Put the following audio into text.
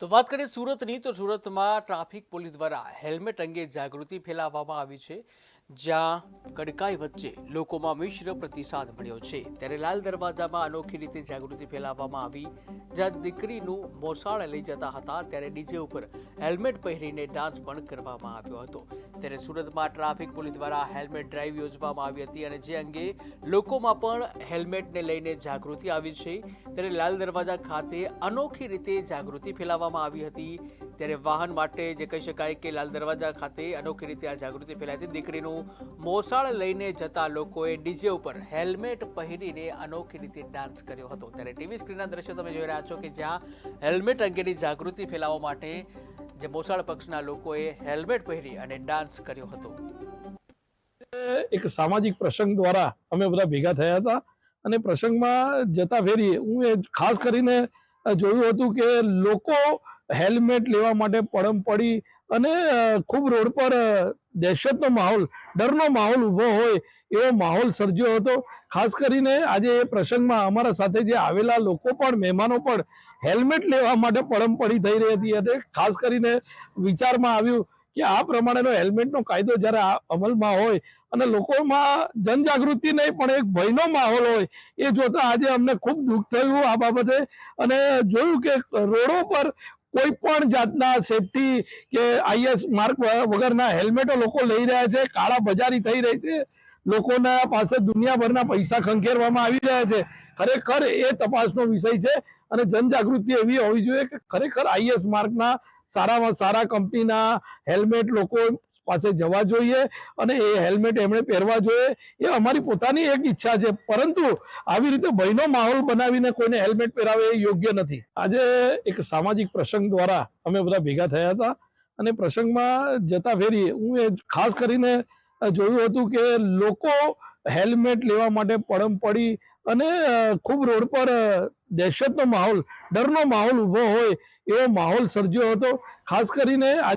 તો વાત કરીએ સુરતની, તો સુરતમાં ટ્રાફિક પોલીસ દ્વારા હેલ્મેટ અંગે જાગૃતિ ફેલાવવામાં આવી છે. જ્યાં કડકાઈ વચ્ચે લોકોમાં મિશ્ર પ્રતિસાદ મળ્યો છે. ત્યારે લાલ દરવાજામાં અનોખી રીતે જાગૃતિ ફેલાવવામાં આવી. જ્યાં દીકરીનું મોસાળ લઈ જતા હતા, ત્યારે ડીજે ઉપર હેલ્મેટ પહેરીને ડાન્સ પણ કરવામાં આવ્યો હતો. ત્યારે સુરતમાં ટ્રાફિક પોલીસ દ્વારા હેલ્મેટ ડ્રાઈવ યોજવામાં આવી હતી અને જે અંગે લોકોમાં પણ હેલ્મેટને લઈને જાગૃતિ આવી છે. ત્યારે લાલ દરવાજા ખાતે અનોખી રીતે જાગૃતિ ફેલાવવામાં આવી હતી. ત્યારે વાહન માટે જે કહી શકાય કે લાલ દરવાજા ખાતે અનોખી રીતે આ જાગૃતિ ફેલાઈ હતી. દીકરીનું મોસાળ લઈને જતા લોકોએ ડીજે ઉપર હેલ્મેટ પહેરીને અનોખી રીતે ડાન્સ કર્યો હતો. ત્યારે ટીવી સ્ક્રીનના દ્રશ્યો તમે જોઈ રહ્યા છો કે જ્યાં હેલ્મેટ અંગેની જાગૃતિ ફેલાવવા માટે જે મોસાળ પક્ષના લોકોએ હેલ્મેટ પહેરી અને ડાન્સ કર્યો હતો. એક સામાજિક પ્રસંગ દ્વારા અમે બધા ભેગા થયા હતા અને પ્રસંગમાં જતા ફેરીએ હું એ ખાસ કરીને જોયું હતું કે લોકો હેલ્મેટ લેવા માટે પડમ પડી અને ખૂબ રોડ પર દહેશતનો માહોલ, ડરનો માહોલ ઊભો હોય એવો માહોલ સર્જ્યો હતો. ખાસ કરીને આજે એ પ્રસંગમાં અમારા સાથે જે આવેલા લોકો પણ, મહેમાનો પણ હેલ્મેટ લેવા માટે પડમપડી થઈ રહી હતી. અને ખાસ કરીને વિચારમાં આવ્યું કે આ પ્રમાણેનો હેલ્મેટનો કાયદો જ્યારે અમલમાં હોય અને લોકોમાં જનજાગૃતિ નહીં, પણ એક ભયનો માહોલ હોય, એ જોતા આજે અમને ખૂબ દુઃખ થયું આ બાબતે. અને જોયું કે રોડો પર કોઈ પણ જાતના સેફટી કે આઈએસ માર્ક વગરના હેલ્મેટો લોકો લઈ રહ્યા છે, કાળા બજારી થઈ રહી છે, લોકોના પાસે દુનિયાભરના પૈસા ખંખેરવામાં આવી રહ્યા છે. ખરેખર એ તપાસનો વિષય છે અને જનજાગૃતિ એવી હોવી જોઈએ કે ખરેખર આઈએસ માર્કના સારામાં સારા કંપનીના હેલ્મેટ લોકો પાસે જવા જોઈએ અને એ હેલ્મેટ એમણે પહેરવા જોઈએ. એ અમારી પોતાની એક ઈચ્છા છે. પરંતુ આવી રીતે ભયનો માહોલ બનાવીને કોઈને હેલ્મેટ પહેરાવે એ યોગ્ય નથી. આજે એક સામાજિક પ્રસંગ દ્વારા અમે બધા ભેગા થયા હતા અને પ્રસંગમાં જતા ફેરી હું એ ખાસ કરીને જોયું હતું કે લોકો હેલ્મેટ લેવા માટે પડમ પડી અને ખૂબ રોડ પર દહેશતનો માહોલ, ડરનો માહોલ ઊભો હોય એવો માહોલ સર્જ્યો હતો. ખાસ કરીને આ